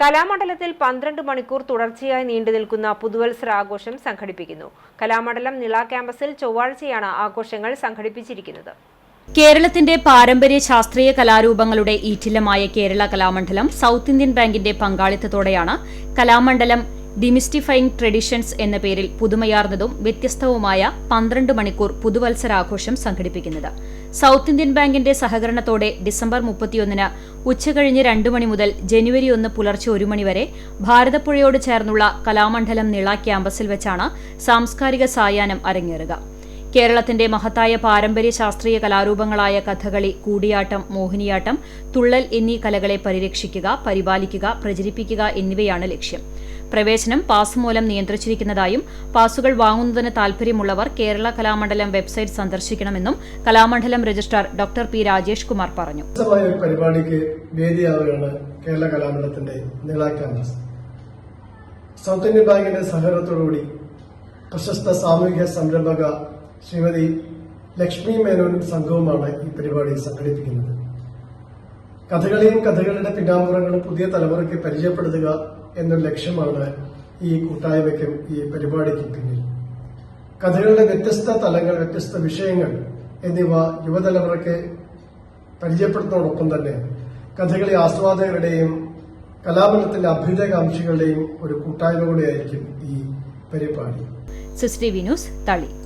കലാമണ്ഡലത്തിൽ പന്ത്രണ്ട് മണിക്കൂർ തുടർച്ചയായി നീണ്ടു നിൽക്കുന്ന പുതുവത്സരാഘോഷം സംഘടിപ്പിക്കുന്നു. കലാമണ്ഡലം നിള ക്യാമ്പസിൽ ചൊവ്വാഴ്ചയാണ് ആഘോഷങ്ങൾ സംഘടിപ്പിച്ചിരിക്കുന്നത്. കേരളത്തിന്റെ പാരമ്പര്യ ശാസ്ത്രീയ കലാരൂപങ്ങളുടെ ഈറ്റില്ലമായ കേരള കലാമണ്ഡലം സൗത്ത് ഇന്ത്യൻ ബാങ്കിന്റെ പങ്കാളിത്തത്തോടെയാണ് കലാമണ്ഡലം ഡിമിസ്റ്റിഫൈങ് ട്രഡീഷൻസ് എന്ന പേരിൽ പുതുമയാർന്നതും വ്യത്യസ്തവുമായ പന്ത്രണ്ട് മണിക്കൂർ പുതുവത്സരാഘോഷം സംഘടിപ്പിക്കുന്നത്. സൗത്ത് ഇന്ത്യൻ ബാങ്കിന്റെ സഹകരണത്തോടെ ഡിസംബർ മുപ്പത്തിയൊന്നിന് ഉച്ചകഴിഞ്ഞ് രണ്ട് മണി മുതൽ ജനുവരി ഒന്ന് പുലർച്ചെ ഒരു മണിവരെ ഭാരതപ്പുഴയോട് ചേർന്നുള്ള കലാമണ്ഡലം നിള ക്യാമ്പസിൽ വെച്ചാണ് സാംസ്കാരിക സായാഹ്നം അരങ്ങേറുക. കേരളത്തിന്റെ മഹത്തായ പാരമ്പര്യ ശാസ്ത്രീയ കലാരൂപങ്ങളായ കഥകളി കൂടിയാട്ടം മോഹിനിയാട്ടം തുള്ളൽ എന്നീ കലകളെ പരിരക്ഷിക്കുക പരിപാലിക്കുക പ്രചരിപ്പിക്കുക എന്നിവയാണ് ലക്ഷ്യം. പ്രവേശനം പാസ് മൂലം നിയന്ത്രിച്ചിരിക്കുന്നതായും പാസുകൾ വാങ്ങുന്നതിന് താൽപര്യമുള്ളവർ Kerala Kalamandalam website സന്ദർശിക്കണമെന്നും Kalamandalam registrar doctor P Rajesh Kumar പറഞ്ഞു. പരിപാടിക്ക് വേദിയാവുകയാണ് കേരള കലാമണ്ഡലത്തിന്റെ ക്യാമ്പസ്. സൗത്ത് ഇന്ത്യൻ ബാങ്കിന്റെ സഹകരണത്തോടുകൂടി പ്രശസ്ത സാമൂഹിക സംരംഭക ശ്രീമതി ലക്ഷ്മി മേനോനും സംഘവുമാണ് ഈ പരിപാടി സംഘടിപ്പിക്കുന്നത്. കഥകളിയും കഥകളുടെ പിന്നാമ്പുറങ്ങളും പുതിയ തലമുറയ്ക്ക് പരിചയപ്പെടുത്തുക എന്നൊരു ലക്ഷ്യമാണ് ഈ കൂട്ടായ്മയ്ക്കും ഈ പരിപാടിക്കും പിന്നിൽ. കഥകളുടെ വ്യത്യസ്ത തലങ്ങൾ വ്യത്യസ്ത വിഷയങ്ങൾ എന്നിവ യുവതലമുറയ്ക്ക് പരിചയപ്പെടുത്തുന്നതോടൊപ്പം തന്നെ കഥകളി ആസ്വാദകരുടെയും കലാപനത്തിന്റെ അഭ്യുദയകാംക്ഷികളുടെയും ഒരു കൂട്ടായ്മ കൂടെയായിരിക്കും ഈ പരിപാടി. സിസിടിവി ന്യൂസ് തളി.